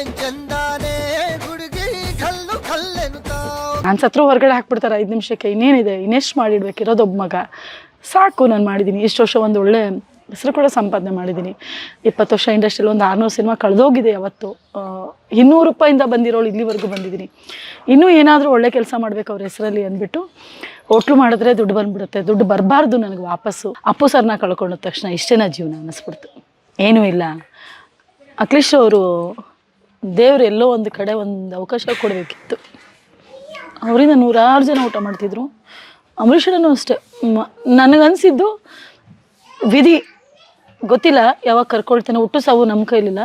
ಏನ್ ನಾನು ಸತ್ರ ಹೊರಗಡೆ ಹಾಕ್ಬಿಡ್ತಾರೆ ಐದು ನಿಮಿಷಕ್ಕೆ, ಇನ್ನೇನಿದೆ? ಇನ್ನೆಷ್ಟು ಮಾಡಿಡ್ಬೇಕು? ಒಬ್ಬ ಮಗ. ಸಾಕು, ನಾನು ಮಾಡಿದ್ದೀನಿ ಇಷ್ಟು ವರ್ಷ ಒಂದು ಒಳ್ಳೆ ಹೆಸರು ಕೂಡ ಸಂಪಾದನೆ ಮಾಡಿದ್ದೀನಿ ಇಪ್ಪತ್ತು ವರ್ಷ ಇಂಡಸ್ಟ್ರಿಯಲ್ಲಿ ಒಂದು ಆರುನೂರು ಸಿನಿಮಾ ಕಳೆದೋಗಿದೆ ಯಾವತ್ತು. ಇನ್ನೂರು ರೂಪಾಯಿಂದ ಬಂದಿರೋಳು ಇಲ್ಲಿವರೆಗೂ ಬಂದಿದ್ದೀನಿ ಇನ್ನೂ ಏನಾದರೂ ಒಳ್ಳೆ ಕೆಲಸ ಮಾಡಬೇಕು ಅವ್ರ ಹೆಸರಲ್ಲಿ ಅಂದ್ಬಿಟ್ಟು ಹೋಟ್ಲು ಮಾಡಿದ್ರೆ ದುಡ್ಡು ಬಂದ್ಬಿಡುತ್ತೆ. ದುಡ್ಡು ಬರಬಾರ್ದು ನನಗೆ ವಾಪಸ್ಸು. ಅಪ್ಪು ಸರ್ನ ಕಳ್ಕೊಂಡ ತಕ್ಷಣ ಇಷ್ಟೇನ ಜೀವನ ಅನ್ನಿಸ್ಬಿಡ್ತು. ಏನೂ ಇಲ್ಲ. ಅಖಿಲೇಶ್ ಅವರು ದೇವ್ರು ಎಲ್ಲೋ ಒಂದು ಕಡೆ ಒಂದು ಅವಕಾಶ ಕೊಡಬೇಕಿತ್ತು. ಅವರಿಂದ ನೂರಾರು ಜನ ಊಟ ಮಾಡ್ತಿದ್ರು. ಅಷ್ಟೇ. ಮ- ನನಗನ್ಸಿದ್ದು ವಿಧಿ ಗೊತ್ತಿಲ್ಲ ಯಾವಾಗ ಕರ್ಕೊಳ್ತೇನೆ ಹುಟ್ಟು ಸಾವು ನಮ್ಮ ಕೈಲಿಲ್ಲ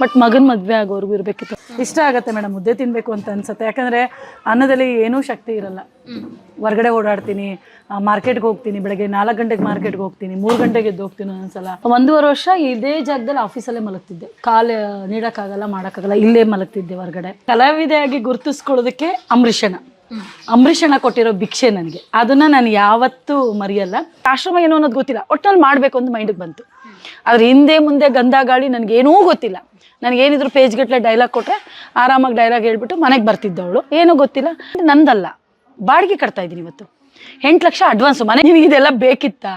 ಬಟ್ ಮಗನ ಮದ್ವೆ ಆಗೋರ್ಗು ಇರಬೇಕಿತ್ತು. ಇಷ್ಟ ಆಗತ್ತೆ ಮೇಡಮ್ ಮುದ್ದೆ ತಿನ್ಬೇಕು ಅಂತ ಅನ್ಸುತ್ತೆ. ಯಾಕಂದ್ರೆ ಅನ್ನದಲ್ಲಿ ಏನೂ ಶಕ್ತಿ ಇರಲ್ಲ. ಹೊರಗಡೆ ಓಡಾಡ್ತೀನಿ ಮಾರ್ಕೆಟ್ಗೆ ಹೋಗ್ತೀನಿ, ಬೆಳಗ್ಗೆ ನಾಲ್ಕು ಗಂಟೆಗೆ ಮಾರ್ಕೆಟ್ಗೆ ಹೋಗ್ತೀನಿ, ಮೂರು ಗಂಟೆಗೆ ಎದ್ದು ಹೋಗ್ತೀನಿ ಒಂದೊಂದ್ಸಲ. ಒಂದೂವರೆ ವರ್ಷ ಇದೇ ಜಾಗದಲ್ಲಿ ಆಫೀಸಲ್ಲೇ ಮಲಗ್ತಿದ್ದೆ. ಕಾಲು ನೀಡೋಕ್ಕಾಗಲ್ಲ, ಮಾಡೋಕ್ಕಾಗಲ್ಲ, ಇಲ್ಲೇ ಮಲಗ್ತಿದ್ದೆ ಹೊರಗಡೆ. ಕಲಾವಿದೆಯಾಗಿ ಗುರುತಿಸ್ಕೊಳ್ಳೋದಕ್ಕೆ ಅಮೃಷಣ. ಅಂಬರೀಷಣ ಕೊಟ್ಟಿರೋ ಭಿಕ್ಷೆ ನನಗೆ. ಅದನ್ನ ನಾನು ಯಾವತ್ತೂ ಮರೆಯಲ್ಲ. ಆಶ್ರಮ ಏನು ಅನ್ನೋದು ಗೊತ್ತಿಲ್ಲ. ಒಟ್ಟಲ್ಲಿ ಮಾಡಬೇಕು ಅಂತ ಮೈಂಡಿಗೆ ಬಂತು. ಆದ್ರೆ ಹಿಂದೆ ಮುಂದೆ ಗಂಧ ಗಾಳಿ ನನಗೇನೂ ಗೊತ್ತಿಲ್ಲ. ನನಗೇನಿದ್ರು ಪೇಜ್ ಗಟ್ಟಲೆ ಡೈಲಾಗ್ ಕೊಟ್ಟರೆ ಆರಾಮಾಗಿ ಡೈಲಾಗ್ ಹೇಳ್ಬಿಟ್ಟು ಮನೆಗೆ ಬರ್ತಿದ್ದವಳು. ಏನೂ ಗೊತ್ತಿಲ್ಲ. ನಂದಲ್ಲ, ಬಾಡಿಗೆ ಕಟ್ತಾ ಇದ್ದೀನಿ ಇವತ್ತು. ಎಂಟು ಲಕ್ಷ ಅಡ್ವಾನ್ಸ್ ಮನೆ. ನಿನಗೆ ಇದೆಲ್ಲ ಬೇಕಿತ್ತಾ?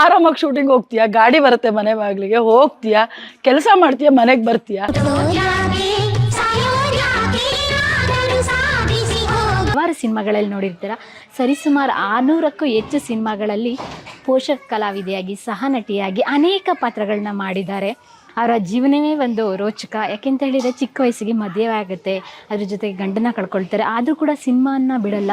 ಆರಾಮಾಗಿ ಶೂಟಿಂಗ್ ಹೋಗ್ತೀಯಾ? ಗಾಡಿ ಬರುತ್ತೆ ಮನೆ ಬಾಗಿಲಿಗೆ. ಹೋಗ್ತೀಯಾ? ಕೆಲಸ ಮಾಡ್ತೀಯಾ? ಮನೆಗೆ ಬರ್ತೀಯಾ? ಸಿನಿಮಾಗಳಲ್ಲಿ ನೋಡಿರ್ತೀರ. ಸರಿಸುಮಾರು ಆರುನೂರಕ್ಕೂ ಹೆಚ್ಚು ಸಿನಿಮಾಗಳಲ್ಲಿ ಪೋಷಕ ಕಲಾವಿದೆಯಾಗಿ ಸಹ ನಟಿಯಾಗಿ ಅನೇಕ ಪಾತ್ರಗಳನ್ನ ಮಾಡಿದ್ದಾರೆ. ಅವರ ಜೀವನವೇ ಒಂದು ರೋಚಕ, ಯಾಕೆಂತ ಹೇಳಿದರೆ ಚಿಕ್ಕ ವಯಸ್ಸಿಗೆ ಮದುವೆ ಆಗುತ್ತೆ ಅದ್ರ ಜೊತೆಗೆ ಗಂಡನ ಕಳ್ಕೊಳ್ತಾರೆ, ಆದರೂ ಕೂಡ ಸಿನಿಮಾನ ಬಿಡಲ್ಲ.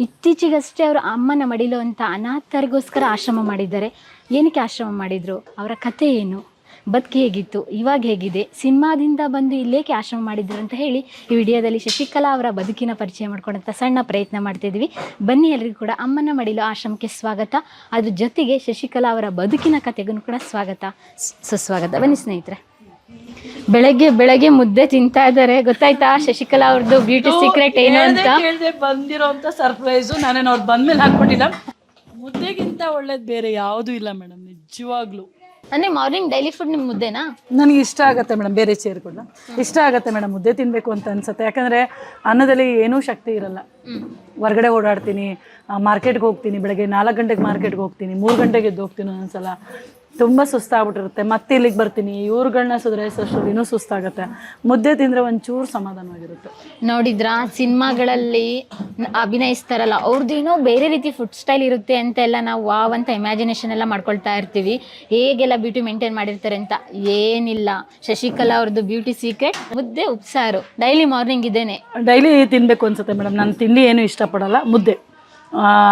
ಇತ್ತೀಚೆಗಷ್ಟೇ ಅವರು ಅಮ್ಮನ ಮಡಿಲು ಅಂತ ಅನಾಥರಿಗೋಸ್ಕರ ಆಶ್ರಮ ಮಾಡಿದ್ದಾರೆ. ಏನಕ್ಕೆ ಆಶ್ರಮ ಮಾಡಿದರು? ಅವರ ಕಥೆ ಏನು? ಬದುಕು ಹೇಗಿತ್ತು ಇವಾಗ ಹೇಗಿದೆ ಸಿನಿಮಾದಿಂದ ಬಂದು ಇಲ್ಲೇಕೆ ಆಶ್ರಮ ಮಾಡಿದ್ರು ಅಂತ ಹೇಳಿ ಈ ವಿಡಿಯೋದಲ್ಲಿ ಶಶಿಕಲಾ ಅವರ ಬದುಕಿನ ಪರಿಚಯ ಮಾಡ್ಕೊಂಡಂಥ ಸಣ್ಣ ಪ್ರಯತ್ನ ಮಾಡ್ತಿದ್ವಿ ಬನ್ನಿ ಎಲ್ಲರಿಗೂ ಕೂಡ ಅಮ್ಮನ ಮಡಿಲು ಆಶ್ರಮಕ್ಕೆ ಸ್ವಾಗತ. ಅದ್ರ ಜೊತೆಗೆ ಶಶಿಕಲಾ ಅವರ ಬದುಕಿನ ಕಥೆಗೂ ಕೂಡ ಸ್ವಾಗತ. ಸುಸ್ವಾಗತ. ಬನ್ನಿ ಸ್ನೇಹಿತರೆ. ಬೆಳಗ್ಗೆ ಬೆಳಗ್ಗೆ ಮುದ್ದೆ ತಿಂತಾ ಇದ್ದಾರೆ. ಗೊತ್ತಾಯ್ತಾ ಶಶಿಕಲಾ ಅವ್ರದ್ದು ಬ್ಯೂಟಿ ಸೀಕ್ರೆಟ್ ಏನು ಅಂತ? ಬಂದಿರೋ ಅಂತ ಸರ್ಪ್ರೈಸು. ನಾನೇನು ಅವ್ರು ಬಂದ್ಮೇಲೆ ಹಾಕ್ಬಿಟ್ಟಿಲ್ಲ. ಮುದ್ದೆಗಿಂತ ಒಳ್ಳೇದು ಬೇರೆ ಯಾವುದೂ ಇಲ್ಲ ಮೇಡಮ್ ನಿಜವಾಗ್ಲೂ. ಅಂದರೆ ಮಾರ್ನಿಂಗ್ ಡೈಲಿ ಫುಡ್ ನಿಮ್ಮ ಮುದ್ದೆನಾ? ನನಗೆ ಇಷ್ಟ ಆಗುತ್ತೆ ಮೇಡಮ್ ಬೇರೆ ಚೇರ್ ಕೂಡ ಇಷ್ಟ ಆಗುತ್ತೆ ಮೇಡಮ್ ಮುದ್ದೆ ತಿನ್ನಬೇಕು ಅಂತ ಅನ್ಸುತ್ತೆ. ಯಾಕಂದ್ರೆ ಅನ್ನದಲ್ಲಿ ಏನೂ ಶಕ್ತಿ ಇರಲ್ಲ. ಹೊರಗಡೆ ಓಡಾಡ್ತೀನಿ ಮಾರ್ಕೆಟ್ಗೆ ಹೋಗ್ತೀನಿ ಬೆಳಗ್ಗೆ ನಾಲ್ಕು ಗಂಟೆಗೆ ಮಾರ್ಕೆಟ್ಗೆ ಹೋಗ್ತೀನಿ ಮೂರು ಗಂಟೆಗೆ ಎದ್ದು ಹೋಗ್ತೀನಿ ಒಂದೊಂದ್ಸಲ. ತುಂಬ ಸುಸ್ತಾಗ್ಬಿಟ್ಟಿರುತ್ತೆ. ಮತ್ತೆ ಇಲ್ಲಿಗೆ ಬರ್ತೀನಿ. ಇವ್ರುಗಳನ್ನ ಸುಧಾರಿಸೋಷ್ಟು ಇನ್ನೂ ಸುಸ್ತಾಗುತ್ತೆ. ಮುದ್ದೆ ತಿಂದರೆ ಒಂಚೂರು ಸಮಾಧಾನವಾಗಿರುತ್ತೆ. ನೋಡಿದ್ರಾ? ಸಿನಿಮಾಗಳಲ್ಲಿ ಅಭಿನಯಿಸ್ತಾರಲ್ಲ ಅವ್ರದ್ದೇನೋ ಬೇರೆ ರೀತಿ ಫುಡ್ ಸ್ಟೈಲ್ ಇರುತ್ತೆ ಅಂತ ಎಲ್ಲ ನಾವು ವಾವ್ ಅಂತ ಇಮ್ಯಾಜಿನೇಷನ್ ಎಲ್ಲ ಮಾಡ್ಕೊಳ್ತಾ ಇರ್ತೀವಿ. ಹೇಗೆಲ್ಲ ಬ್ಯೂಟಿ ಮೇಂಟೈನ್ ಮಾಡಿರ್ತಾರೆ ಅಂತ ಏನಿಲ್ಲ. ಶಶಿಕಲಾ ಅವ್ರದ್ದು ಬ್ಯೂಟಿ ಸೀಕ್ರೆಟ್ ಮುದ್ದೆ ಉಪ್ಸಾರು. ಡೈಲಿ ಮಾರ್ನಿಂಗ್ ಇದೇನೆ. ಡೈಲಿ ತಿನ್ನಬೇಕು ಅನ್ಸುತ್ತೆ ಮೇಡಮ್ ನಾನು ತಿಂಡಿ ಏನು ಇಷ್ಟಪಡಲ್ಲ. ಮುದ್ದೆ.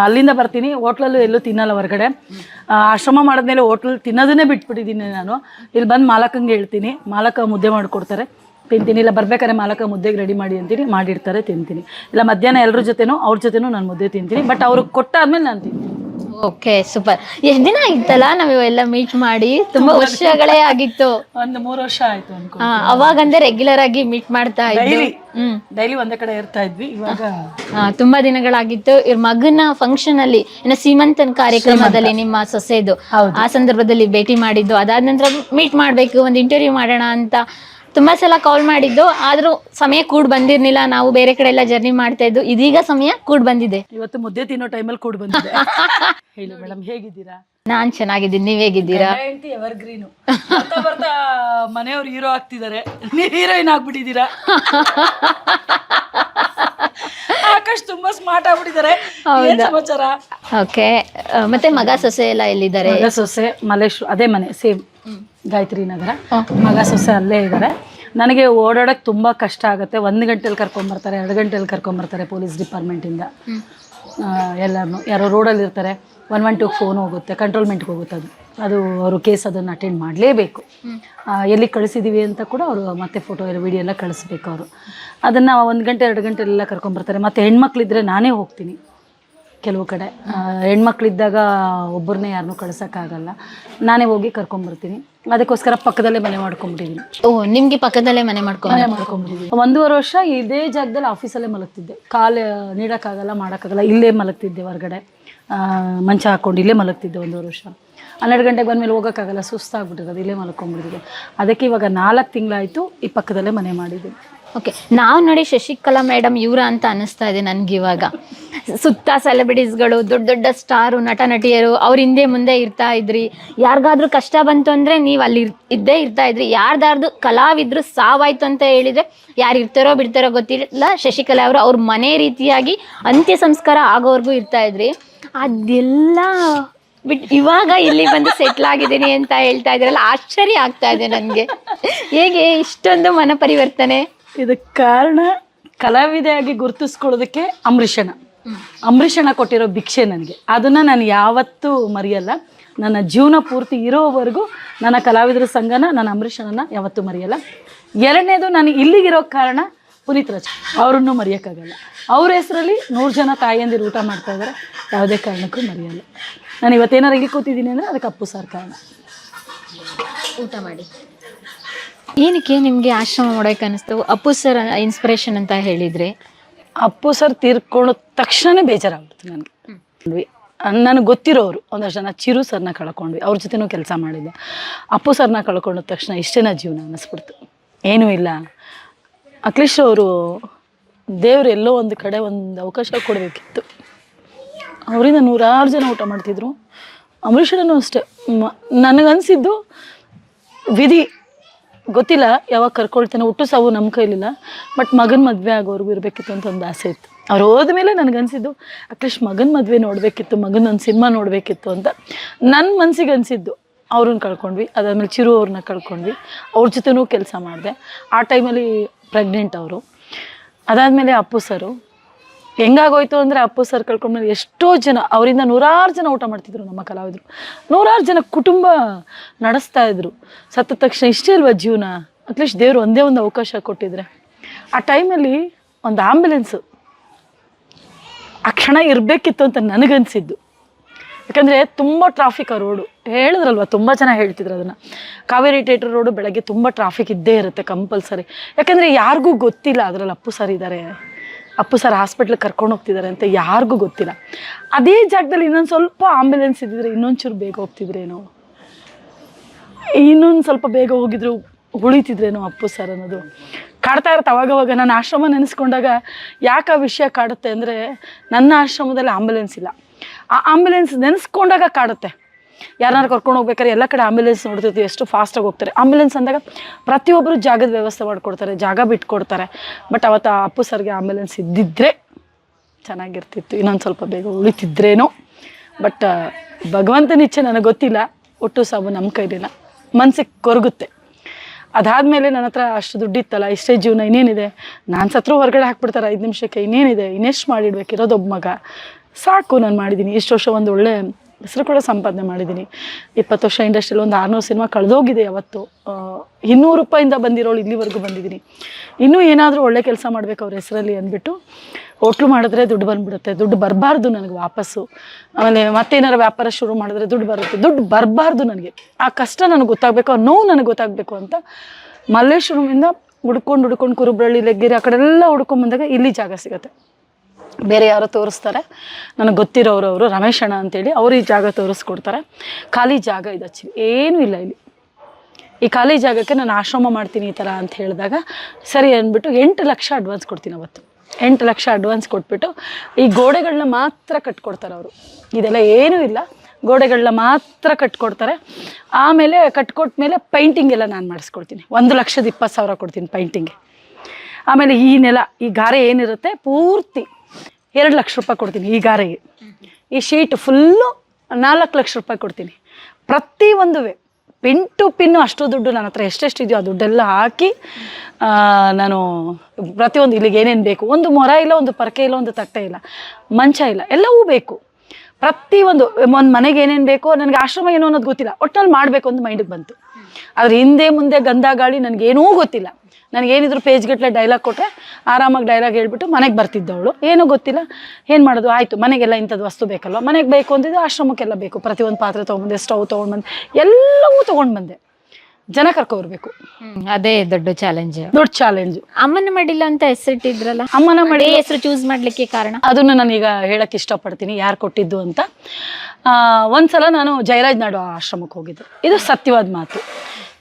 ಅಲ್ಲಿಂದ ಬರ್ತೀನಿ. ಹೋಟ್ಲಲ್ಲೂ ಎಲ್ಲೂ ತಿನ್ನಲ್ಲ ಹೊರಗಡೆ. ಆಶ್ರಮ ಮಾಡಿದ್ಮೇಲೆ ಹೋಟ್ಲಲ್ಲಿ ತಿನ್ನೋದನ್ನೇ ಬಿಟ್ಬಿಟ್ಟಿದ್ದೀನಿ ನಾನು. ಇಲ್ಲಿ ಬಂದು ಮಾಲಕಂಗೆ ಹೇಳ್ತೀನಿ. ಮಾಲಕ ಮುದ್ದೆ ಮಾಡಿಕೊಡ್ತಾರೆ. ತಿಂತೀನಿ. ಇಲ್ಲ, ಬರ್ಬೇಕಾದ್ರೆ ಮಾಲಕ ಮುದ್ದೆಗೆ ರೆಡಿ ಮಾಡಿ ಅಂತೀನಿ. ಮಾಡಿರ್ತಾರೆ, ತಿಂತೀನಿ. ಇಲ್ಲ, ಮಧ್ಯಾಹ್ನ ಎಲ್ಲರ ಜೊತೆನೂ, ಅವ್ರ ಜೊತೆನೂ ನಾನು ಮುದ್ದೆ ತಿಂತೀನಿ. ಬಟ್ ಅವ್ರಿಗೆ ಕೊಟ್ಟಾದ್ಮೇಲೆ ನಾನು ತಿಂತೀನಿ. ಓಕೆ ಸೂಪರ್ ಎಷ್ಟ್ ದಿನ ಆಗಿತ್ತಲ್ಲ ನಾವ್ ಎಲ್ಲ ಮೀಟ್ ಮಾಡಿ? ತುಂಬಾ ವರ್ಷಗಳೇ ಆಗಿತ್ತು. ಒಂದು ಮೂರು ವರ್ಷ ಆಯ್ತು ಅನ್ಕೊ ಆ, ಅವಾಗಂದ್ರೆ ರೆಗ್ಯುಲರ್ ಆಗಿ ಮೀಟ್ ಮಾಡ್ತಾ ಇದ್ವಿ ಡೈಲಿ ಹ್ಮ್. ಡೈಲಿ ಒಂದೇ ಕಡೆ ಇರ್ತಾ ಇದ್ವಿ ಇವಾಗ ಆ, ತುಂಬಾ ದಿನಗಳಾಗಿತ್ತು. ಇವ್ರ ಮಗನ ಫಂಕ್ಷನ್ ಅಲ್ಲಿ ಸೀಮಂತನ ಕಾರ್ಯಕ್ರಮದಲ್ಲಿ ನಿಮ್ಮ ಸೊಸೆದು. ಆ ಸಂದರ್ಭದಲ್ಲಿ ಭೇಟಿ ಮಾಡಿದ್ದು. ಅದಾದ ನಂತರ ಮೀಟ್ ಮಾಡ್ಬೇಕು ಒಂದು ಇಂಟರ್ವ್ಯೂ ಮಾಡೋಣ ಅಂತ ತುಂಬಾ ಸಲ ಕಾಲ್ ಮಾಡಿದ್ದು ಆದ್ರೂ ಸಮಯ ಕೂಡ್ ಬಂದಿರ್ಲಿಲ್ಲ. ನಾವು ಬೇರೆ ಕಡೆ ಎಲ್ಲ ಜರ್ನಿ ಮಾಡ್ತಾ ಇದ್ದು ಇದೀಗ ಸಮಯ ಕೂಡ್ ಬಂದಿದೆ. ಇವತ್ತು ಮುದ್ದೆ ತಿನ್ನೋ ಟೈಮಲ್ಲಿ ಕೂಡ ಬಂದಿದೆ. ಹೇಳಿ ಮೇಡಮ್ ಹೇಗಿದ್ದೀರಾ? ನಾನ್ ಚೆನ್ನಾಗಿದ್ದೀನಿ ನೀವ್ ಹೇಗಿದ್ದೀರಾ? ಹೆಂಡತಿ ಎವರ್ ಗ್ರೀನು ಬರ್ತಾ ಬರ್ತಾ ಮನೆಯವ್ರು ಹೀರೋ ಆಗ್ತಿದ್ದಾರೆ. ನೀವು ಹೀರೋಯಿನ್ ಆಗ್ಬಿಟ್ಟಿದ್ದೀರಾ? ಆಕಾಶ್ ತುಂಬಾ ಸ್ಮಾರ್ಟ್ ಆಗ್ಬಿಟ್ಟಿದ್ದಾರೆ. ಏನ್ ಸಮಾಚಾರ? ಓಕೆ. ಮತ್ತೆ ಮಗ ಸೊಸೆ ಎಲ್ಲ ಎಲ್ಲಿದ್ದಾರೆ? ಮಗ ಸೊಸೆ ಮಲೇಶ್ವರ ಅದೇ ಮನೆ ಸೇಮ್ ಗಾಯತ್ರಿ ನಗರ. ಮಗ ಸೊಸೆ ಅಲ್ಲೇ ಇದ್ದಾರೆ. ನನಗೆ ಓಡಾಡಕ್ಕೆ ತುಂಬ ಕಷ್ಟ ಆಗುತ್ತೆ. ಒಂದು ಗಂಟೆಲಿ ಕರ್ಕೊಂಬರ್ತಾರೆ ಎರಡು ಗಂಟೆಲಿ ಕರ್ಕೊಂಬರ್ತಾರೆ ಪೊಲೀಸ್ ಡಿಪಾರ್ಟ್ಮೆಂಟಿಂದ ಎಲ್ಲರನ್ನು ಯಾರೋ ರೋಡಲ್ಲಿ ಇರ್ತಾರೆ ಒನ್ ಒನ್ ಟು ಫೋನ್ ಹೋಗುತ್ತೆ ಕಂಟ್ರೋಲ್ಮೆಂಟ್ಗೆ ಹೋಗುತ್ತೆ ಅದು. ಅದು ಅವರು ಕೇಸ್ ಅದನ್ನು ಅಟೆಂಡ್ ಮಾಡಲೇಬೇಕು. ಎಲ್ಲಿ ಕಳಿಸಿದ್ದೀವಿ ಅಂತ ಕೂಡ ಅವರು ಮತ್ತೆ ಫೋಟೋ ಎಲ್ಲ ವಿಡಿಯೋ ಎಲ್ಲ ಕಳಿಸ್ಬೇಕು ಅವರು. ಅದನ್ನು ಒಂದು ಗಂಟೆ ಎರಡು ಗಂಟೆಲೆಲ್ಲ ಕರ್ಕೊಂಬರ್ತಾರೆ. ಮತ್ತು ಹೆಣ್ಮಕ್ಳಿದ್ರೆ ನಾನೇ ಹೋಗ್ತೀನಿ ಕೆಲವು ಕಡೆ. ಹೆಣ್ಮಕ್ಳಿದ್ದಾಗ ಒಬ್ಬರನ್ನೇ ಯಾರನ್ನೂ ಕಳ್ಸೋಕ್ಕಾಗಲ್ಲ. ನಾನೇ ಹೋಗಿ ಕರ್ಕೊಂಬರ್ತೀನಿ. ಅದಕ್ಕೋಸ್ಕರ ಪಕ್ಕದಲ್ಲೇ ಮನೆ ಮಾಡ್ಕೊಂಬಿಟ್ಟಿದ್ದೀನಿ ಓ ನಿಮಗೆ ಪಕ್ಕದಲ್ಲೇ ಮನೆ ಮಾಡ್ಕೊಂಡು ಮನೆ ಮಾಡ್ಕೊಂಬಿಟ್ಟಿದ್ದೀನಿ ಒಂದೂವರೆ ವರ್ಷ ಇದೇ ಜಾಗದಲ್ಲಿ ಆಫೀಸಲ್ಲೇ ಮಲಗ್ತಿದ್ದೆ. ಕಾಲು ನೀಡೋಕ್ಕಾಗಲ್ಲ ಮಾಡೋಕ್ಕಾಗಲ್ಲ ಇಲ್ಲೇ ಮಲಗ್ತಿದ್ದೆ ಹೊರಗಡೆ. ಮಂಚ ಹಾಕ್ಕೊಂಡು ಇಲ್ಲೇ ಮಲಗ್ತಿದ್ದೆ ಒಂದೂವರೆ ವರ್ಷ. ಹನ್ನೆರಡು ಗಂಟೆಗೆ ಬಂದಮೇಲೆ ಹೋಗೋಕ್ಕಾಗಲ್ಲ ಸುಸ್ತಾಗ್ಬಿಟ್ಟಿರೋದು ಇಲ್ಲೇ ಮಲ್ಕೊಂಡ್ಬಿಟ್ಟಿದ್ದೆ ಅದಕ್ಕೆ ಇವಾಗ ನಾಲ್ಕು ತಿಂಗಳಾಯಿತು, ಈ ಪಕ್ಕದಲ್ಲೇ ಮನೆ ಮಾಡಿದ್ದೀನಿ. ಓಕೆ ನಾವು ನೋಡಿ ಶಶಿಕಲಾ ಮೇಡಮ್ ಇವರ ಅಂತ ಅನಿಸ್ತಾ ಇದೆ ನನಗೆ ಇವಾಗ. ಸುತ್ತ ಸೆಲೆಬ್ರಿಟೀಸ್ಗಳು ದೊಡ್ಡ ದೊಡ್ಡ ಸ್ಟಾರು ನಟ ನಟಿಯರು ಅವ್ರ ಹಿಂದೆ ಮುಂದೆ ಇರ್ತಾ ಇದ್ರಿ. ಯಾರಿಗಾದ್ರೂ ಕಷ್ಟ ಬಂತು ಅಂದ್ರೆ ನೀವು ಅಲ್ಲಿ ಇದ್ದೇ ಇರ್ತಾ ಇದ್ರಿ. ಯಾರ್ದಾರ್ದು ಕಲಾವಿದ್ರು ಸಾವಾಯ್ತು ಅಂತ ಹೇಳಿದ್ರೆ ಯಾರು ಇರ್ತಾರೋ ಬಿಡ್ತಾರೋ ಗೊತ್ತಿಲ್ಲ. ಶಶಿಕಲಾ ಅವರು ಅವ್ರ ಮನೆ ರೀತಿಯಾಗಿ ಅಂತ್ಯ ಸಂಸ್ಕಾರ ಆಗೋವರೆಗೂ ಇರ್ತಾ ಇದ್ರಿ. ಅದೆಲ್ಲ ಬಿಟ್, ಇವಾಗ ಇಲ್ಲಿ ಬಂದು ಸೆಟ್ಲ್ ಆಗಿದ್ದೀನಿ ಅಂತ ಹೇಳ್ತಾ ಇದ್ರಲ್ಲ, ಆಶ್ಚರ್ಯ ಆಗ್ತಾ ಇದೆ ನನಗೆ. ಹೇಗೆ ಇಷ್ಟೊಂದು ಮನ ಪರಿವರ್ತನೆ ಇದಕ್ಕೆ ಕಾರಣ ಕಲಾವಿದೆಯಾಗಿ ಗುರುತಿಸ್ಕೊಳ್ಳೋದಕ್ಕೆ ಅಮೃಷಣ. ಅಂಬರೀಷಣ ಕೊಟ್ಟಿರೋ ಭಿಕ್ಷೆ ನನಗೆ. ಅದನ್ನು ನಾನು ಯಾವತ್ತೂ ಮರೆಯಲ್ಲ. ನನ್ನ ಜೀವನ ಪೂರ್ತಿ ಇರೋವರೆಗೂ ನನ್ನ ಕಲಾವಿದರ ಸಂಘನ, ನನ್ನ ಅಂಬರೀಷಣನ ಯಾವತ್ತೂ ಮರೆಯಲ್ಲ. ಎರಡನೇದು ನಾನು ಇಲ್ಲಿಗಿರೋ ಕಾರಣ ಪುನೀತ್ ರಾಜ್. ಅವರನ್ನು ಮರೆಯೋಕ್ಕಾಗಲ್ಲ. ಅವ್ರ ಹೆಸರಲ್ಲಿ ನೂರು ಜನ ತಾಯಿಯಂದಿರು ಊಟ ಮಾಡ್ತಾ ಇದ್ದಾರೆ. ಯಾವುದೇ ಕಾರಣಕ್ಕೂ ಮರೆಯಲ್ಲ. ನಾನು ಇವತ್ತೇನಾರು ಇಲ್ಲಿ ಕೂತಿದ್ದೀನಿ ಅಂದರೆ ಅದಕ್ಕೆ ಅಪ್ಪು ಸರ್ ಕಾರಣ. ಊಟ ಮಾಡಿ. ಏನಕ್ಕೆ ನಿಮಗೆ ಆಶ್ರಮ ಮಾಡೋಕೆ ಅನಿಸ್ತು ಅಪ್ಪು ಸರ್ ಇನ್ಸ್ಪಿರೇಷನ್ ಅಂತ ಹೇಳಿದ್ರಿ? ಅಪ್ಪು ಸರ್ ತೀರ್ಕೊಂಡ ತಕ್ಷಣ ಬೇಜಾರಾಗ್ಬಿಡ್ತು ನನಗೆ. ನನಗೆ ಗೊತ್ತಿರೋರು, ಒಂದಷ್ಟು ಜನ ಚಿರು ಸರ್ನ ಕಳ್ಕೊಂಡ್ವಿ. ಅವ್ರ ಜೊತೆನೂ ಕೆಲಸ ಮಾಡಿದ್ದೆ. ಅಪ್ಪು ಸರ್ನ ಕಳ್ಕೊಂಡ ತಕ್ಷಣ ಇಷ್ಟೇನ ಜೀವನ ಅನ್ನಿಸ್ಬಿಡ್ತು. ಏನೂ ಇಲ್ಲ. ಅಖಿಲೇಶ್ ಅವರು ದೇವ್ರು ಎಲ್ಲೋ ಒಂದು ಕಡೆ ಒಂದು ಅವಕಾಶ ಕೊಡಬೇಕಿತ್ತು. ಅವರಿಂದ ನೂರಾರು ಜನ ಊಟ ಮಾಡ್ತಿದ್ರು. ಅಂಬರೀಷನೂ ಅಷ್ಟೇ. ನನಗನ್ಸಿದ್ದು ವಿಧಿ ಗೊತ್ತಿಲ್ಲ ಯಾವಾಗ ಕರ್ಕೊಳ್ತೇನೆ, ಒಟ್ಟು ಸಾವು ನಮ್ಮ ಕೈಲಿಲ್ಲ. ಬಟ್ ಮಗನ ಮದುವೆ ಆಗೋರ್ಗು ಇರಬೇಕಿತ್ತು ಅಂತ ಒಂದು ಆಸೆ ಇತ್ತು. ಅವ್ರು ಹೋದ್ಮೇಲೆ ನನಗನ್ಸಿದ್ದು ಅಟ್ಲೀಸ್ಟ್ ಮಗನ ಮದುವೆ ನೋಡಬೇಕಿತ್ತು, ಮಗನ ಒಂದು ಸಿನಿಮಾ ನೋಡಬೇಕಿತ್ತು ಅಂತ ನನ್ನ ಮನಸ್ಸಿಗೆ ಅನಿಸಿದ್ದು. ಅವ್ರನ್ನ ಕಳ್ಕೊಂಡ್ವಿ, ಅದಾದ್ಮೇಲೆ ಚಿರು ಅವ್ರನ್ನ ಕಳ್ಕೊಂಡ್ವಿ. ಅವ್ರ ಜೊತೆನೂ ಕೆಲಸ ಮಾಡಿದೆ. ಆ ಟೈಮಲ್ಲಿ ಪ್ರೆಗ್ನೆಂಟ್ ಅವರು. ಅದಾದಮೇಲೆ ಅಪ್ಪು ಸರು. ಹೆಂಗಾಗೋಯ್ತು ಅಂದರೆ ಅಪ್ಪು ಸರ್ ಕಳ್ಕೊಂಡ್ಮೇಲೆ ಎಷ್ಟೋ ಜನ, ಅವರಿಂದ ನೂರಾರು ಜನ ಊಟ ಮಾಡ್ತಿದ್ರು ನಮ್ಮ ಕಲಾವಿದರು. ನೂರಾರು ಜನ ಕುಟುಂಬ ನಡೆಸ್ತಾ ಇದ್ರು. ಸತ್ತ ತಕ್ಷಣ ಇಷ್ಟೇ ಅಲ್ವಾ ಜೀವನ? ಅಟ್ಲೀಸ್ಟ್ ದೇವರು ಒಂದೇ ಒಂದು ಅವಕಾಶ ಕೊಟ್ಟಿದ್ರೆ. ಆ ಟೈಮಲ್ಲಿ ಒಂದು ಆಂಬ್ಯುಲೆನ್ಸು ಆ ಕ್ಷಣ ಇರಬೇಕಿತ್ತು ಅಂತ ನನಗನ್ಸಿದ್ದು. ಯಾಕಂದರೆ ತುಂಬ ಟ್ರಾಫಿಕ್ ಆ ರೋಡು ಹೇಳಿದ್ರಲ್ವ, ತುಂಬ ಜನ ಹೇಳ್ತಿದ್ರು ಅದನ್ನು. ಕಾವೇರಿ ಥಿಯೇಟರ್ ರೋಡು ಬೆಳಗ್ಗೆ ತುಂಬ ಟ್ರಾಫಿಕ್ ಇದ್ದೇ ಇರುತ್ತೆ ಕಂಪಲ್ಸರಿ ಯಾಕಂದರೆ ಯಾರಿಗೂ ಗೊತ್ತಿಲ್ಲ ಅದರಲ್ಲಿ ಅಪ್ಪು ಸರ್ ಇದ್ದಾರೆ ಅಪ್ಪು ಸರ್ ಹಾಸ್ಪಿಟ್ಲಿಗೆ ಕರ್ಕೊಂಡು ಹೋಗ್ತಿದ್ದಾರೆ ಅಂತ ಯಾರಿಗೂ ಗೊತ್ತಿಲ್ಲ. ಅದೇ ಜಾಗದಲ್ಲಿ ಇನ್ನೊಂದು ಸ್ವಲ್ಪ ಆಂಬ್ಯುಲೆನ್ಸ್ ಇದ್ದಿದ್ರೆ ಇನ್ನೊಂಚೂರು ಬೇಗ ಹೋಗ್ತಿದ್ರೇನೋ? ಇನ್ನೊಂದು ಸ್ವಲ್ಪ ಬೇಗ ಹೋಗಿದ್ರು ಉಳಿತಿದ್ರೇನೋ ಅಪ್ಪು ಸರ್ ಅನ್ನೋದು. ಕಾಡ್ತಾ ಇರುತ್ತೆ ಅವಾಗವಾಗ. ನನ್ನ ಆಶ್ರಮ ನೆನೆಸ್ಕೊಂಡಾಗ ಯಾಕೆ ಆ ವಿಷಯ ಕಾಡುತ್ತೆ ಅಂದರೆ ನನ್ನ ಆಶ್ರಮದಲ್ಲಿ ಆಂಬ್ಯುಲೆನ್ಸ್ ಇಲ್ಲ. ಆ ಆಂಬ್ಯುಲೆನ್ಸ್ ನೆನೆಸ್ಕೊಂಡಾಗ ಕಾಡುತ್ತೆ. ಯಾರನ್ನಾರು ಕರ್ಕೊಂಡು ಹೋಗ್ಬೇಕಾದ್ರೆ ಎಲ್ಲ ಕಡೆ ಆಂಬ್ಯುಲೆನ್ಸ್ ನೋಡ್ತಿರ್ತೀವಿ, ಎಷ್ಟು ಫಾಸ್ಟಾಗಿ ಹೋಗ್ತಾರೆ. ಆಂಬ್ಯುಲೆನ್ಸ್ ಅಂದಾಗ ಪ್ರತಿಯೊಬ್ಬರು ಜಾಗದ ವ್ಯವಸ್ಥೆ ಮಾಡಿಕೊಡ್ತಾರೆ, ಜಾಗ ಬಿಟ್ಕೊಡ್ತಾರೆ. ಬಟ್ ಅವತ್ತು ಅಪ್ಪು ಸರ್ಗೆ ಆಂಬ್ಯುಲೆನ್ಸ್ ಇದ್ದಿದ್ದರೆ ಚೆನ್ನಾಗಿರ್ತಿತ್ತು. ಇನ್ನೊಂದು ಸ್ವಲ್ಪ ಬೇಗ ಉಳಿತಿದ್ರೇನೋ. ಬಟ್ ಭಗವಂತನ ಇಚ್ಛೆ ನನಗೆ ಗೊತ್ತಿಲ್ಲ. ಒಟ್ಟು ಸಾಬು ನಮ್ಮ ಕೈಲಿಲ್ಲ. ಮನಸ್ಸಿಗೆ ಕೊರಗುತ್ತೆ. ಅದಾದಮೇಲೆ ನನ್ನ ಹತ್ರ ಅಷ್ಟು ದುಡ್ಡಿತ್ತಲ್ಲ, ಇಷ್ಟೇ ಜೀವನ ಇನ್ನೇನಿದೆ? ನಾನು ಸತ್ರ ಹೊರಗಡೆ ಹಾಕ್ಬಿಡ್ತಾರೆ, ಐದು ನಿಮಿಷಕ್ಕೆ ಇನ್ನೇನಿದೆ? ಇನ್ನೆಷ್ಟು ಮಾಡಿಡ್ಬೇಕಿರೋದೊಬ್ಬ ಮಗ. ಸಾಕು, ನಾನು ಮಾಡಿದ್ದೀನಿ ಇಷ್ಟು ವರ್ಷ ಒಂದು ಒಳ್ಳೆ ಹೆಸರು ಕೂಡ ಸಂಪಾದನೆ ಮಾಡಿದ್ದೀನಿ. ಇಪ್ಪತ್ತು ವರ್ಷ ಇಂಡಸ್ಟ್ರಿಯಲ್ಲಿ ಒಂದು ಆರ್ನೂರು ಸಿನಿಮಾ ಕಳೆದೋಗಿದೆ ಯಾವತ್ತು. ಇನ್ನೂರು ರೂಪಾಯಿಂದ ಬಂದಿರೋಳು ಇಲ್ಲಿವರೆಗೂ ಬಂದಿದ್ದೀನಿ. ಇನ್ನೂ ಏನಾದರೂ ಒಳ್ಳೆ ಕೆಲಸ ಮಾಡಬೇಕು ಅವ್ರ ಹೆಸರಲ್ಲಿ ಅಂದ್ಬಿಟ್ಟು ಹೋಟ್ಲು ಮಾಡಿದ್ರೆ ದುಡ್ಡು ಬಂದುಬಿಡುತ್ತೆ. ದುಡ್ಡು ಬರಬಾರ್ದು ನನಗೆ ವಾಪಸ್ಸು. ಆಮೇಲೆ ಮತ್ತೇನಾರು ವ್ಯಾಪಾರ ಶುರು ಮಾಡಿದ್ರೆ ದುಡ್ಡು ಬರುತ್ತೆ. ದುಡ್ಡು ಬರಬಾರ್ದು ನನಗೆ. ಆ ಕಷ್ಟ ನನಗೆ ಗೊತ್ತಾಗಬೇಕು, ಆ ನೋವು ನನಗೆ ಗೊತ್ತಾಗಬೇಕು ಅಂತ ಮಲ್ಲೇಶ್ವರಮಿಂದ ಹುಡ್ಕೊಂಡು ಹುಡ್ಕೊಂಡು ಕುರುಬ್ರಳ್ಳಿ, ಲೆಗ್ಗೆರೆ ಆ ಕಡೆ ಎಲ್ಲ ಹುಡ್ಕೊಂಡ್ ಬಂದಾಗ ಇಲ್ಲಿ ಜಾಗ ಸಿಗುತ್ತೆ. ಬೇರೆ ಯಾರು ತೋರಿಸ್ತಾರೆ. ನನಗೆ ಗೊತ್ತಿರೋರು ಅವರು, ರಮೇಶ್ ಅಣ್ಣ ಅಂತೇಳಿ ಅವರು ಈ ಜಾಗ ತೋರಿಸ್ಕೊಡ್ತಾರೆ. ಖಾಲಿ ಜಾಗ ಇದೆ ಅಚ್ಚಿ ಏನೂ ಇಲ್ಲ ಇಲ್ಲಿ. ಈ ಖಾಲಿ ಜಾಗಕ್ಕೆ ನಾನು ಆಶ್ರಮ ಮಾಡ್ತೀನಿ ಈ ಥರ ಅಂತ ಹೇಳಿದಾಗ, ಸರಿ ಅಂದ್ಬಿಟ್ಟು ಎಂಟು ಲಕ್ಷ ಅಡ್ವಾನ್ಸ್ ಕೊಡ್ತೀನಿ ಅವತ್ತು. ಎಂಟು ಲಕ್ಷ ಅಡ್ವಾನ್ಸ್ ಕೊಟ್ಬಿಟ್ಟು ಈ ಗೋಡೆಗಳನ್ನ ಮಾತ್ರ ಕಟ್ಕೊಡ್ತಾರೆ ಅವರು. ಇದೆಲ್ಲ ಏನೂ ಇಲ್ಲ. ಗೋಡೆಗಳನ್ನ ಮಾತ್ರ ಕಟ್ಕೊಡ್ತಾರೆ. ಆಮೇಲೆ ಕಟ್ಕೊಟ್ಮೇಲೆ ಪೈಂಟಿಂಗ್ ಎಲ್ಲ ನಾನು ಮಾಡಿಸ್ಕೊಡ್ತೀನಿ. ಒಂದು ಲಕ್ಷದ ಇಪ್ಪತ್ತು ಸಾವಿರ ಕೊಡ್ತೀನಿ ಪೈಂಟಿಂಗ್ಗೆ ಆಮೇಲೆ ಈ ನೆಲ, ಈ ಗಾರೆ ಏನಿರುತ್ತೆ? ಪೂರ್ತಿ ಎರಡು ಲಕ್ಷ ರೂಪಾಯಿ ಕೊಡ್ತೀನಿ ಈ ಗಾರೆಗೆ. ಈ ಶೀಟ್ ಫುಲ್ಲು ನಾಲ್ಕು ಲಕ್ಷ ರೂಪಾಯಿ ಕೊಡ್ತೀನಿ. ಪ್ರತಿ ಒಂದುವೆ ಪಿನ್ ಟು ಪಿನ್ನು ಅಷ್ಟು ದುಡ್ಡು ನನ್ನ ಹತ್ರ ಎಷ್ಟೆಷ್ಟು ಇದೆಯೋ ಆ ದುಡ್ಡೆಲ್ಲ ಹಾಕಿ ನಾನು ಪ್ರತಿಯೊಂದು ಇಲ್ಲಿಗೆ ಏನೇನು ಬೇಕು? ಒಂದು ಮೊರ ಇಲ್ಲ, ಒಂದು ಪರಕೆ ಇಲ್ಲ, ಒಂದು ತಟ್ಟೆ ಇಲ್ಲ, ಮಂಚ ಇಲ್ಲ, ಎಲ್ಲವೂ ಬೇಕು. ಪ್ರತಿಯೊಂದು ಒಂದು ಮನೆಗೆ ಏನೇನು ಬೇಕೋ, ನನಗೆ ಆಶ್ರಮ ಏನು ಅನ್ನೋದು ಗೊತ್ತಿಲ್ಲ. ಒಟ್ಟಿನಲ್ಲಿ ಮಾಡಬೇಕು ಅಂತ ಮೈಂಡಿಗೆ ಬಂತು. ಆದರೆ ಹಿಂದೆ ಮುಂದೆ ಗಂಧ ಗಾಳಿ ನನಗೇನೂ ಗೊತ್ತಿಲ್ಲ. ನನಗೇನಿದ್ರು ಪೇಜ್ಗಟ್ಟಲೆ ಡೈಲಾಗ್ ಕೊಟ್ಟರೆ ಆರಾಮಾಗಿ ಡೈಲಾಗ್ ಹೇಳ್ಬಿಟ್ಟು ಮನೆಗೆ ಬರ್ತಿದ್ದವಳು. ಏನೂ ಗೊತ್ತಿಲ್ಲ. ಏನು ಮಾಡೋದು? ಆಯಿತು ಮನೆಗೆಲ್ಲ ಇಂಥದ್ದು ವಸ್ತು ಬೇಕಲ್ವ? ಮನೆಗೆ ಬೇಕು ಅಂದಿದ್ದು ಆಶ್ರಮಕ್ಕೆಲ್ಲ ಬೇಕು. ಪ್ರತಿಯೊಂದು ಪಾತ್ರೆ ತೊಗೊಂಬಂದೆ ಸ್ಟವ್ ತೊಗೊಂಡ್ಬಂದು ಎಲ್ಲವೂ ತೊಗೊಂಡು ಬಂದೆ ಜನ ಕರ್ಕೊಬರ್ಬೇಕು ಅದೇ ದೊಡ್ಡ ಚಾಲೆಂಜ್ ದೊಡ್ಡ ಚಾಲೆಂಜ್ ಅಮ್ಮನ ಮಡಿಲ್ಲ ಅಂತ ಹೆಸರಿಟ್ಟಿದ್ರಲ್ಲ? ಅಮ್ಮನ ಮಡಿ ಹೆಸರು ಚೂಸ್ ಮಾಡ್ಲಿಕ್ಕೆ ಕಾರಣ? ಅದನ್ನು ನಾನೀಗ ಹೇಳಕ್ಕೆ ಇಷ್ಟಪಡ್ತೀನಿ. ಯಾರು ಕೊಟ್ಟಿದ್ದು ಅಂತ. ಆ, ಒಂದ್ಸಲ ನಾನು ಜಯರಾಜ್ ನಾಡು ಆಶ್ರಮಕ್ಕೆ ಹೋಗಿದ್ದೆ. ಇದು ಸತ್ಯವಾದ ಮಾತು.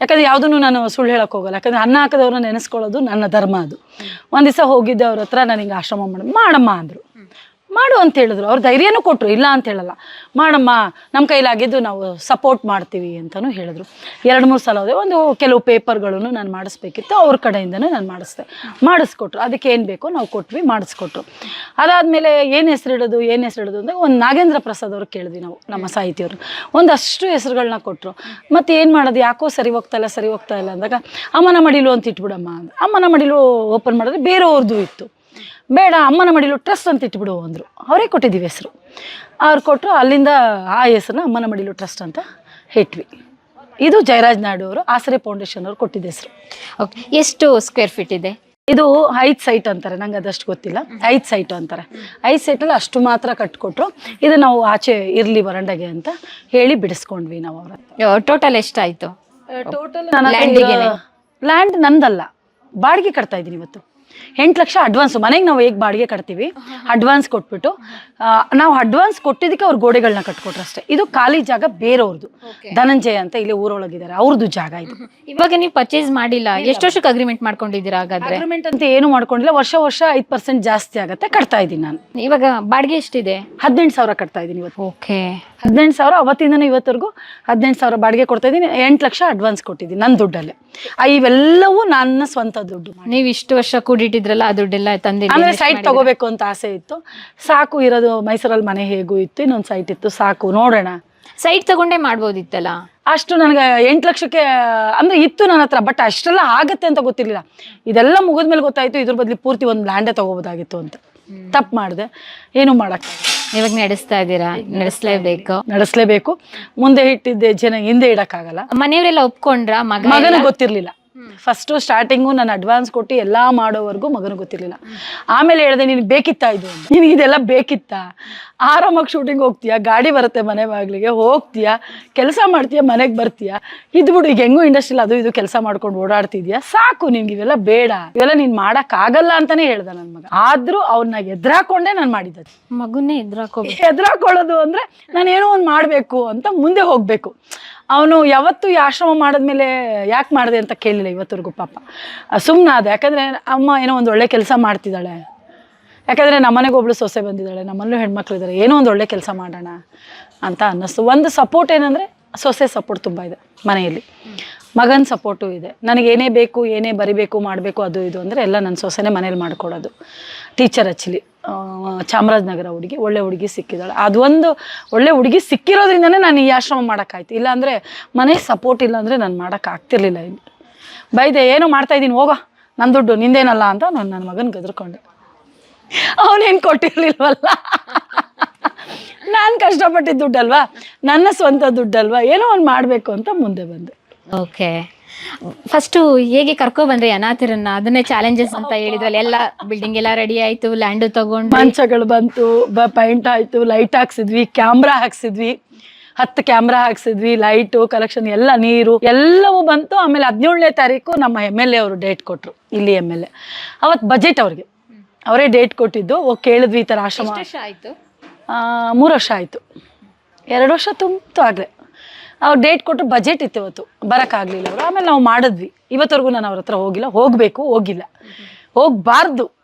ಯಾಕಂದ್ರೆ ಯಾವುದನ್ನು ನಾನು ಸುಳ್ಳು ಹೇಳಕ್ಕೆ ಹೋಗಲ್ಲ. ಯಾಕಂದ್ರೆ ಅನ್ನ ಹಾಕದವ್ರನ್ನ ನೆನೆಸ್ಕೊಳ್ಳೋದು ನನ್ನ ಧರ್ಮ ಅದು. ಒಂದು ದಿವಸ ಹೋಗಿದ್ದೆ ಅವ್ರ ಹತ್ರ, ನಾನು ಹಿಂಗೆ ಆಶ್ರಮ ಮಾಡಿ, ಮಾಡಮ್ಮ ಅಂದರು. ಮಾಡು ಅಂತ ಹೇಳಿದ್ರು. ಅವ್ರು ಧೈರ್ಯನೂ ಕೊಟ್ಟರು ಇಲ್ಲ ಅಂತ ಹೇಳಲ್ಲ. ಮಾಡಮ್ಮ ನಮ್ಮ ಕೈಲಾಗಿದ್ದು ನಾವು ಸಪೋರ್ಟ್ ಮಾಡ್ತೀವಿ ಅಂತಲೂ ಹೇಳಿದ್ರು. ಎರಡು ಮೂರು ಸಲ ಹೋದೆ. ಒಂದು ಕೆಲವು ಪೇಪರ್ಗಳನ್ನು ನಾನು ಮಾಡಿಸ್ಬೇಕಿತ್ತು. ಅವ್ರ ಕಡೆಯಿಂದನೇ ನಾನು ಮಾಡಿಸ್ದೆ. ಮಾಡಿಸ್ಕೊಟ್ರು. ಅದಕ್ಕೆ ಏನು ಬೇಕೋ ನಾವು ಕೊಟ್ವಿ, ಮಾಡಿಸ್ಕೊಟ್ರು. ಅದಾದಮೇಲೆ ಏನು ಹೆಸರಿಡೋದು ಏನು ಹೆಸರಿಡೋದು ಅಂದರೆ ಒಂದು ನಾಗೇಂದ್ರ ಪ್ರಸಾದ್ ಅವ್ರು ಕೇಳಿದ್ವಿ ನಾವು, ನಮ್ಮ ಸಾಹಿತಿಯವರು. ಒಂದಷ್ಟು ಹೆಸರುಗಳನ್ನ ಕೊಟ್ಟರು ಮತ್ತು ಏನು ಮಾಡೋದು? ಯಾಕೋ ಸರಿ ಹೋಗ್ತಾ ಇಲ್ಲ, ಸರಿ ಹೋಗ್ತಾ ಇಲ್ಲ ಅಂದಾಗ ಅಮ್ಮನ ಮಡಿಲು ಅಂತ ಇಟ್ಬಿಡಮ್ಮ ಅಮ್ಮನ ಮಡಿಲು ಓಪನ್ ಮಾಡಿದ್ರೆ ಬೇರೆಯವ್ರದ್ದು ಇತ್ತು. ಬೇಡ ಅಮ್ಮನ ಮಡಿಲು ಟ್ರಸ್ಟ್ ಅಂತ ಇಟ್ಬಿಡು ಅಂದರು. ಅವರೇ ಕೊಟ್ಟಿದ್ದೀವಿ ಹೆಸರು. ಅವ್ರು ಕೊಟ್ಟರು ಅಲ್ಲಿಂದ ಆ ಹೆಸರನ್ನ ಅಮ್ಮನ ಮಡಿಲು ಟ್ರಸ್ಟ್ ಅಂತ ಇಟ್ವಿ. ಇದು ಜಯರಾಜ್ ನಾಯ್ಡು ಅವರು ಆಸರೆ ಫೌಂಡೇಶನ್ ಅವರು ಕೊಟ್ಟಿದ್ದ ಹೆಸರು. ಓಕೆ ಎಷ್ಟು ಸ್ಕ್ವೇರ್ ಫೀಟ್ ಇದೆ? ಇದು ಐದು ಸೈಟ್ ಅಂತಾರೆ ನಂಗೆ ಅದಷ್ಟು ಗೊತ್ತಿಲ್ಲ. ಐದು ಸೈಟ್ ಅಂತಾರೆ. ಐದು ಸೈಟಲ್ಲಿ ಅಷ್ಟು ಮಾತ್ರ ಕಟ್ಕೊಟ್ರು. ಇದು ನಾವು ಆಚೆ ಇರಲಿ ವರಂಡಗೆ ಅಂತ ಹೇಳಿ ಬಿಡಿಸ್ಕೊಂಡ್ವಿ ನಾವು ಅವ್ರ ಟೋಟಲ್ ಎಷ್ಟಾಯಿತು? ಟೋಟಲ್ ಲ್ಯಾಂಡ್ ನಂದಲ್ಲ ಬಾಡಿಗೆ ಕಟ್ತಾ ಇದ್ದೀನಿ ಇವತ್ತು. ಎಂಟು ಲಕ್ಷ ಅಡ್ವಾನ್ಸ್ ಮನೆಗೆ ನಾವು ಹೇಗೆ ಬಾಡಿಗೆ ಕಟ್ತೀವಿ? ಅಡ್ವಾನ್ಸ್ ಕೊಟ್ಬಿಟ್ಟು ನಾವು ಅಡ್ವಾನ್ಸ್ ಕೊಟ್ಟಿದ್ದಕ್ಕೆ ಅವ್ರು ಗೋಡೆಗಳನ್ನ ಕಟ್ಕೊಟ್ರು ಅಷ್ಟೇ. ಇದು ಖಾಲಿ ಜಾಗ ಬೇರೆಯವ್ರದ್ದು ಧನಂಜಯ ಅಂತ ಇಲ್ಲಿ ಊರೊಳಗಿದ್ದಾರೆ. ಅವ್ರದ್ದು ಜಾಗ ಇದು. ಇವಾಗ ನೀವು ಪರ್ಚೇಸ್ ಮಾಡಿಲ್ಲ. ಎಷ್ಟು ವರ್ಷಕ್ಕೆ ಅಗ್ರಿಮೆಂಟ್ ಮಾಡ್ಕೊಂಡಿದ್ದೀರಾ ಹಾಗಾದ್ರೆ? ಅಗ್ರಿಮೆಂಟ್ ಅಂತ ಏನು ಮಾಡ್ಕೊಂಡಿಲ್ಲ. ವರ್ಷ ವರ್ಷ ಐದು ಪರ್ಸೆಂಟ್ ಜಾಸ್ತಿ ಆಗುತ್ತೆ. ಕಟ್ತಾ ಇದ್ದೀನಿ ನಾನು. ಇವಾಗ ಬಾಡಿಗೆ ಎಷ್ಟಿದೆ? ಹದಿನೆಂಟು ಸಾವಿರ ಕಟ್ತಾ ಇದ್ದೀನಿ ಇವತ್ತು. ಓಕೆ ಹದಿನೆಂಟು ಸಾವಿರ ಅವತ್ತಿಂದನೂ ಇವತ್ತರೆಗೂ ಹದಿನೆಂಟು ಸಾವಿರ ಬಾಡಿಗೆ ಕೊಡ್ತಾ ಇದ್ದೀನಿ. ಎಂಟು ಲಕ್ಷ ಅಡ್ವಾನ್ಸ್ ಕೊಟ್ಟಿದ್ದೀನಿ ನನ್ನ ದುಡ್ಡಲ್ಲೇ. ಇವೆಲ್ಲವೂ ನನ್ನ ಸ್ವಂತ ದುಡ್ಡು ನೀವು ಇಷ್ಟು ವರ್ಷ ಕೂಡಿಟ್ಟಿದ್ರಲ್ಲ ಆ ದುಡ್ಡೆಲ್ಲ ತಂದಿದ್ದೀನಿ ಅಂದ್ರೆ ಸೈಟ್ ತಗೋಬೇಕು ಅಂತ ಆಸೆ ಇತ್ತು. ಸಾಕು ಇರೋದು ಮೈಸೂರಲ್ಲಿ ಮನೆ ಹೇಗೂ ಇತ್ತು ಇನ್ನೊಂದು ಸೈಟ್ ಇತ್ತು ಸಾಕು ನೋಡೋಣ. ಸೈಟ್ ತಗೊಂಡೇ ಮಾಡ್ಬೋದಿತ್ತಲ್ಲ? ಅಷ್ಟು ನನಗೆ ಎಂಟು ಲಕ್ಷಕ್ಕೆ ಅಂದ್ರೆ ಇತ್ತು ನನ್ನ ಹತ್ರ ಬಟ್ ಅಷ್ಟೆಲ್ಲ ಆಗತ್ತೆ ಅಂತ ಗೊತ್ತಿರಲಿಲ್ಲ. ಇದೆಲ್ಲ ಮುಗಿದ್ಮೇಲೆ ಗೊತ್ತಾಯ್ತು ಇದ್ರ ಬದಲು ಪೂರ್ತಿ ಒಂದು ಲ್ಯಾಂಡೇ ತಗೋಬೋದಾಗಿತ್ತು ಅಂತ. ತಪ್ಪು ಮಾಡಿದೆ. ಏನು ಮಾಡಕ್ಕೆ ಇವಾಗ ನಡೆಸ್ತಾ ಇದ್ದೀರಾ? ನಡೆಸಲೇಬೇಕು. ನಡೆಸಲೇಬೇಕು. ಮುಂದೆ ಇಟ್ಟಿದ್ದೆ ಜನ ಹಿಂದೆ ಇಡಕ್ಕಾಗಲ್ಲ ಮನೆಯವರೆಲ್ಲ ಒಪ್ಕೊಂಡ್ರ? ಮಗ ಮಗನ ಗೊತ್ತಿರಲಿಲ್ಲ. ಫಸ್ಟು ಸ್ಟಾರ್ಟಿಂಗು ನಾನು ಅಡ್ವಾನ್ಸ್ ಕೊಟ್ಟು ಎಲ್ಲ ಮಾಡೋವರೆಗೂ ಮಗನಿಗೆ ಗೊತ್ತಿರಲಿಲ್ಲ. ಆಮೇಲೆ ಹೇಳಿದೆ ನಿನಗೆ ಬೇಕಿತ್ತಾ ಇದು? ನಿನಗೆ ಇದೆಲ್ಲ ಬೇಕಿತ್ತಾ? ಆರಾಮಾಗಿ ಶೂಟಿಂಗ್ ಹೋಗ್ತೀಯಾ? ಗಾಡಿ ಬರುತ್ತೆ ಮನೆ ಬಾಗಿಲಿಗೆ ಹೋಗ್ತೀಯಾ? ಕೆಲಸ ಮಾಡ್ತೀಯಾ? ಮನೆಗೆ ಬರ್ತೀಯಾ? ಇದು ಬಿಡು ಈಗ ಹೆಂಗೂ ಇಂಡಸ್ಟ್ರಿಲ್ ಅದು ಇದು ಕೆಲಸ ಮಾಡ್ಕೊಂಡು ಓಡಾಡ್ತಿದ್ಯಾ? ಸಾಕು ನಿನ್ಗೆ ಇವೆಲ್ಲ ಬೇಡ. ಇವೆಲ್ಲ ನೀನು ಮಾಡೋಕ್ಕಾಗಲ್ಲ ಅಂತಾನೆ ಹೇಳ್ದೆ ನನ್ನ ಮಗ. ಆದರೂ ಅವನ್ನ ಎದ್ರಾಕೊಂಡೆ ನಾನು ಮಾಡಿದ್ದು ಮಗುನೇ ಎದುರಾಕೋ ಎದ್ರಾಕೊಳ್ಳೋದು ಅಂದ್ರೆ ನಾನು ಏನೋ ಒಂದು ಮಾಡಬೇಕು ಅಂತ ಮುಂದೆ ಹೋಗಬೇಕು. ಅವನು ಯಾವತ್ತು ಈ ಆಶ್ರಮ ಮಾಡಿದ್ಮೇಲೆ ಯಾಕೆ ಮಾಡಿದೆ ಅಂತ ಕೇಳಿಲ್ಲ ಇವತ್ತರೆಗೂ ಪಾಪ. ಸುಮ್ಮನೆ ಅದು ಯಾಕಂದರೆ ಅಮ್ಮ ಏನೋ ಒಂದು ಒಳ್ಳೆ ಕೆಲಸ ಮಾಡ್ತಿದ್ದಾಳೆ. ಯಾಕಂದರೆ ನಮ್ಮನೆಗೆ ಒಬ್ಳು ಸೊಸೆ ಬಂದಿದ್ದಾಳೆ. ನಮ್ಮಲ್ಲೂ ಹೆಣ್ಮಕ್ಳು ಇದ್ದಾರೆ ಏನೋ ಒಂದು ಒಳ್ಳೆ ಕೆಲಸ ಮಾಡೋಣ ಅಂತ ಅನ್ನಿಸ್ತು. ಒಂದು ಸಪೋರ್ಟ್ ಏನಂದರೆ ಸೊಸೆ ಸಪೋರ್ಟ್ ತುಂಬ ಇದೆ ಮನೆಯಲ್ಲಿ. ಮಗನ ಸಪೋರ್ಟು ಇದೆ. ನನಗೆ ಏನೇ ಬೇಕು, ಏನೇ ಬರಿಬೇಕು, ಮಾಡಬೇಕು, ಅದು ಇದು ಅಂದರೆ ಎಲ್ಲ ನನ್ನ ಸೊಸೆನೇ ಮನೇಲಿ ಮಾಡಿಕೊಡೋದು. ಟೀಚರ್ ಆ್ಯಕ್ಚುಲಿ ಚಾಮರಾಜನಗರ ಹುಡುಗಿ, ಒಳ್ಳೆ ಹುಡುಗಿ ಸಿಕ್ಕಿದ್ದಾಳೆ. ಅದೊಂದು ಒಳ್ಳೆ ಹುಡುಗಿ ಸಿಕ್ಕಿರೋದ್ರಿಂದನೇ ನಾನು ಈ ಆಶ್ರಮ ಮಾಡೋಕ್ಕಾಯ್ತು. ಇಲ್ಲಾಂದರೆ ಮನೆ ಸಪೋರ್ಟ್ ಇಲ್ಲ ಅಂದರೆ ನಾನು ಮಾಡೋಕ್ಕಾಗ್ತಿರ್ಲಿಲ್ಲ ಇಲ್ಲಿ. ಬೈದೆ, ಏನೋ ಮಾಡ್ತಾ ಇದ್ದೀನಿ? ಹೋಗೋ. ನನ್ನ ದುಡ್ಡು ನಿಂದೇನಲ್ಲ ಅಂತ ನಾನು ನನ್ನ ಮಗನ ಗದ್ರಕೊಂಡೆ. ಅವನೇನು ಕೊಟ್ಟಿರ್ಲಿಲ್ವಲ್ಲ? ನಾನು ಕಷ್ಟಪಟ್ಟಿದ್ದ ದುಡ್ಡಲ್ವಾ? ನನ್ನ ಸ್ವಂತ ದುಡ್ಡಲ್ವಾ? ಏನೋ ಒಂದು ಮಾಡಬೇಕು ಅಂತ ಮುಂದೆ ಬಂದೆ. ಓಕೆ ಫಸ್ಟು ಹೇಗೆ ಕರ್ಕೊ ಬಂದ್ರಿ ಅನಾಥರನ್ನ? ಅದನ್ನೇ ಚಾಲೆಂಜಸ್ ಅಂತ ಹೇಳಿದ್ರಲ್ಲಿ ಎಲ್ಲ ಬಿಲ್ಡಿಂಗ್ ಎಲ್ಲ ರೆಡಿ ಆಯ್ತು ಲ್ಯಾಂಡ್ ತಗೊಂಡು ಮಂಚಗಳು ಬಂತು ಬ ಪೈಂಟ್ ಆಯ್ತು ಲೈಟ್ ಹಾಕ್ಸಿದ್ವಿ ಕ್ಯಾಮ್ರಾ ಹಾಕ್ಸಿದ್ವಿ ಹತ್ತು ಕ್ಯಾಮ್ರಾ ಹಾಕ್ಸಿದ್ವಿ ಲೈಟು ಕಲೆಕ್ಷನ್ ಎಲ್ಲ ನೀರು ಎಲ್ಲವೂ ಬಂತು. ಆಮೇಲೆ ಹದಿನೇಳನೇ ತಾರೀಕು ನಮ್ಮ ಎಂ ಎಲ್ ಎ ಅವರು ಡೇಟ್ ಕೊಟ್ಟರು ಇಲ್ಲಿ ಎಂ ಎಲ್ ಎ ಅವತ್ತು ಬಜೆಟ್ ಅವ್ರಿಗೆ. ಅವರೇ ಡೇಟ್ ಕೊಟ್ಟಿದ್ದು ಓ ಕೇಳಿದ್ವಿ ಈ ಥರ ಆಶ್ರಮ. ಆಯಿತು? ಮೂರು ವರ್ಷ ಆಯಿತು. ಎರಡು ವರ್ಷ ತುಂಬಿತು ಆಗಲೇ. ಅವ್ರು ಡೇಟ್ ಕೊಟ್ಟರು ಬಜೆಟ್ ಇತ್ತು ಇವತ್ತು. ಬರೋಕ್ಕಾಗಲಿಲ್ಲ ಅವರು. ಆಮೇಲೆ ನಾವು ಮಾಡಿದ್ವಿ. ಇವತ್ತವರೆಗೂ ನಾನು ಅವ್ರ ಹತ್ರ ಹೋಗಿಲ್ಲ. ಹೋಗಬೇಕು, ಹೋಗಿಲ್ಲ. ಹೋಗಬಾರ್ದು.